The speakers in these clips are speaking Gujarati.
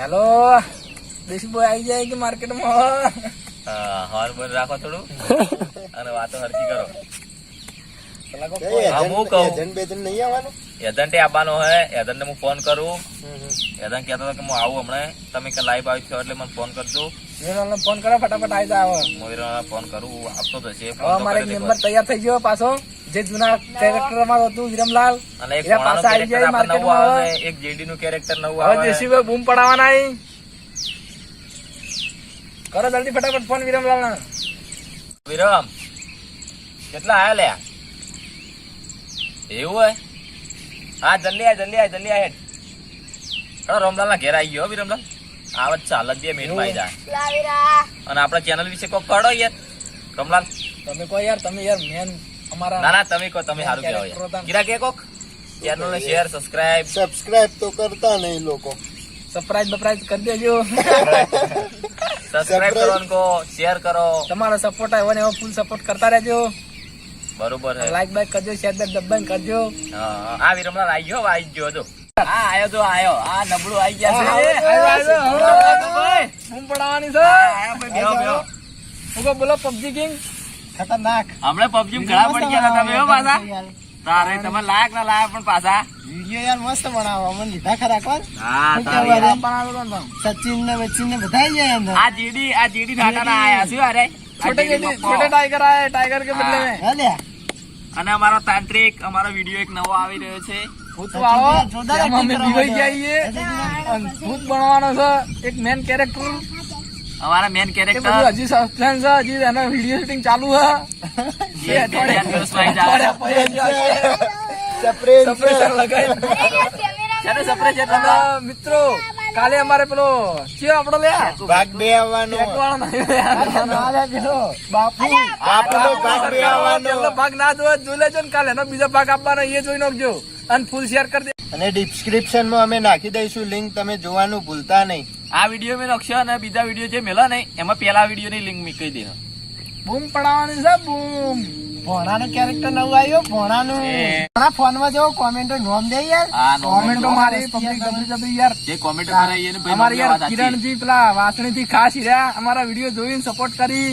હેલો. દેશી આવી જાય કે માર્કેટમાં? હોર બોલ રાખો થોડું. અને વાતો હરકી કરો. હું કહું. નહીં આવવાનું? એજન્ટે આવવાનો હે. એજન્ટને હું ફોન કરું. એજન્ટ કહેતો હતો કે હું આવું હમણાં. તમે કે લાઈવ આવી છો એટલે મને ફોન કરજો. વિરમલાલને ફોન કરો ફટાફટ આવી જાવ હું ફોન કરું. આપતો તો મારે કરી નંબર તૈયાર થઈ ગયો પાછો. જે જૂના કેરેક્ટર અમારું હતું વિરમલાલ. અને એક પાછા આવી જાય માર્કેટમાં આવે એક જેડી નું કેરેક્ટર નવું હવે આવે. દેશી બૂમ પડાવવાના અહીં. કરો જલ્દી ફટાફટ ફોન વિરમલાલ ના વિરમ કેટલા આયા લે એવું હોય? હા જલ્દી આય જલ્દી આય જલ્દી આય હળો રોમલાલ ના ઘેર આવી ગયો વિરમલાલ. આવત ચાલ જ બે મિનિટમાં જાય અને આપણા ચેનલ વિશે કોક કડો યાર રોમલાલ. તમે કહો યાર તમે યાર મેન અમારા ના ના તમે કહો તમે સારું કહેવાય. કિરા કે કોક? ચેનલ ને શેર સબસ્ક્રાઇબ સબસ્ક્રાઇબ તો કરતા નહીં લોકો. સરપ્રાઈઝ બપ્રાઈઝ કરી દેજો. સબસ્ક્રાઇબ કરો કો શેર કરો. તમારો સપોર્ટ આવ્યો ને એવો ફૂલ સપોર્ટ કરતા રહેજો. બરોબર હે લાઈક બાઈક કરજો શેર બેર દબાઈ કરજો. હા આ વિરમલા આવી ગયો આવી ગયો જો હા આયો તો આયો. આ નબળું આવી ગયા છે. આવ્યો. પડાવવાની છે. આયા ભાઈ, બેહો, બેહો. હું કહું, બોલો પબજી કિંગ ખતરનાક. હમણે પબજી ઘણા પડી ગયા તમે એવો પાછા? તારે તમે લાયક ના લાયક પણ પાછા. વીડિયો યાર મસ્ત બનાવો મને લીધા ખરા કોણ? હા સચિન ને વચિન ને બધા જાય અંદર આ જીડી આ જીડી ઢાકા ના આયા શું અરે. છોટે જીડી છોટે ટાઈગર આયા ટાઈગર કે બદલે મેં? હલે. અને અમારો તાંત્રિક અમારો વીડિયો એક નવો આવી રહ્યો છે. ભૂત બનાવવાનો છે એક મેન કેરેક્ટર અમારા મેન કેરેક્ટર હજી સસ્પેન્સ છે હજી એનો વીડિયો શૂટિંગ ચાલુ છે. છે. મિત્રો કાલે અમારે પેલો કયો આપણો લે? ભાગ બે આવવાનો. બાપુ. આપણો ભાગ બે આવવાનો. ભાગ ના જોયો જુલે જોઈ લેજો ને કાલે. એનો બીજો ભાગ આપવાનો એ જોઈ નાખજો. અને ફૂલ શેર કરી દે. અને ડિસ્ક્રિપ્શનમાં અમે નાખી દઈશું લિંક તમે જોવાનું ભૂલતા નહીં. આ વીડિયો મેં લખશો અને બીજા વીડિયો જે મેલા નહીં એમાં પેલા વિડીયોની લિંક મૂકી દે બૂમ પડાવવાની છે બૂમ. ભોણાનો કેરેક્ટર નવું આવ્યો ભોણાનું. ભોણા ફોનમાં જેવો કોમેન્ટો નોમ દે યાર. કોમેન્ટો મારી પબ્લિક જબરી યાર. જે કોમેન્ટ મારા એને ભાઈ અમારે યાર કિરણજી પેલા વાસણી થી ખાસ રહ્યા. અમારા વીડિયો જોઈને સપોર્ટ કરી.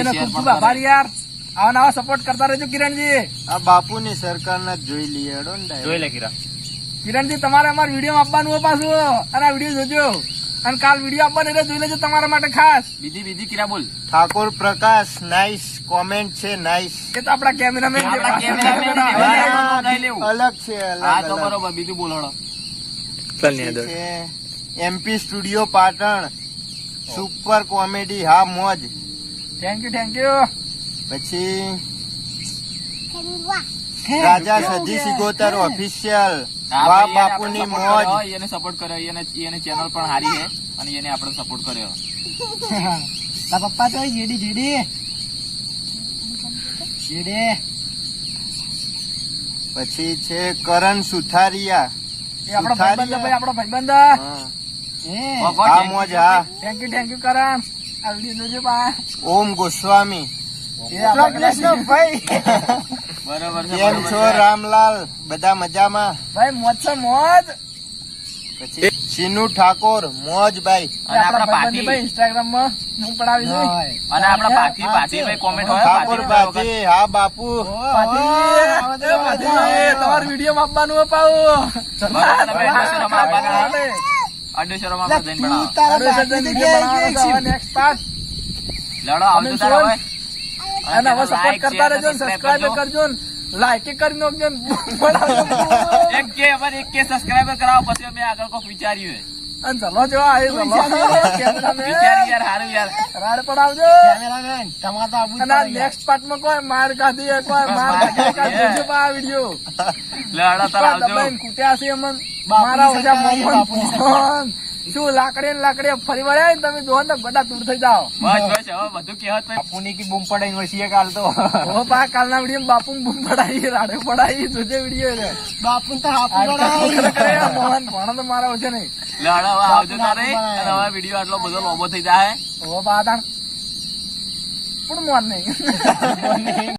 એને ખૂબ ખૂબ આભાર યાર. આવા નવા સપોર્ટ કરતા રહેજો કિરણજી. આ બાપુની સરકારના જોઈ લઈએ ને જોઈ લે કિરા કિરણજી તમારે અમારા વીડિયો આપવાનું હોય પાછું. અને આ વીડિયો જોજો. અને કાલ વીડિયો આપવાનો એટલે જોઈ લેજો તમારા માટે ખાસ. બીજી બીજી કિરા બોલ. ઠાકોર પ્રકાશ નાઇસ કોમેન્ટ છે નાઇસ એ તો આપણા કેમેરામેન. અલગ છે હા તો બરોબર બીજું બોલાડો MP studio Patan. Super comedy હા મોજ. થેન્ક યુ થેન્ક યુ પછી રાજા સજી સિગોતર ઓફિશિયલ વાહ બાપુની મોજ. એને સપોર્ટ કર્યો એને એને ચેનલ પણ હારી છે અને એને આપણે સપોર્ટ કર્યો. પપ્પા તો જેડી જેડી. જેડી. પછી છે કરણ સુથારિયા. એ આપણો ભાઈબંધ ભાઈ આપણો ભાઈબંધ. હા. મોજ હા. Thank you thank you Karan. Om Goswami. ભાઈ. બરોબર છે કેમ છો રામલાલ? બધા મજામાં? ભાઈ મોજ છે મોજ. પછી શીનુ ઠાકોર મોજ ભાઈ. અને આપણા પાટી. ભાઈ ઇન્સ્ટાગ્રામમાં હું પડાવી દઉં અને આપણા પાટી પાટી ભાઈ કોમેન્ટ હોય ઠાકોર પાટી હા બાપુ. પાટી તમારો વીડિયો માં પાઉ બરોબર, માં જઈને બનાવો. લડો આવજો તારા ભાઈ. અને હવે સપોર્ટ કરતા રહેજો સબસ્ક્રાઇબ subscribe કરજો. લાઈક કરી નાખજો ને એક કે અમારે એક કે સબસ્ક્રાઇબર કરાવો પછી અમે આગળ કોક વિચાર્યું હે. અને ચલો જો આ કેમેરામેન. યાર હારું યાર. રાડ પડાવજો. કેમેરામેન તમારે તો આવું અને નેક્સ્ટ પાર્ટમાં કોઈ માર કાઢી કોઈ માર કાઢી દેજો આ વિડિયો લાડા તારા આવજો. દબાઈને છે અમન. મારા ઓજા ફોન. શું લાકડી ને લાકડી ફરી વળ્યા ને તમે જોવો ને બધા દૂર થઈ જાઓ. બસ બસ હવે બધું કહેવત બાપુની કી બૂમ પડાઈ વળશીએ કાલ તો. ઓ બા કાલના વીડિયો બાપુ બૂમ પડાઈ રાડે પડાઈ જોજે વીડિયો બાપુ તો હાપુ બનાવે. મોહન ભણ તો મારા છે નહીં. લડો હવે આવજો તારે. અને હવે વીડિયો આટલો બધો લોબો થઈ જાય. ઓ બા તાણ. પણ મોન નહીં?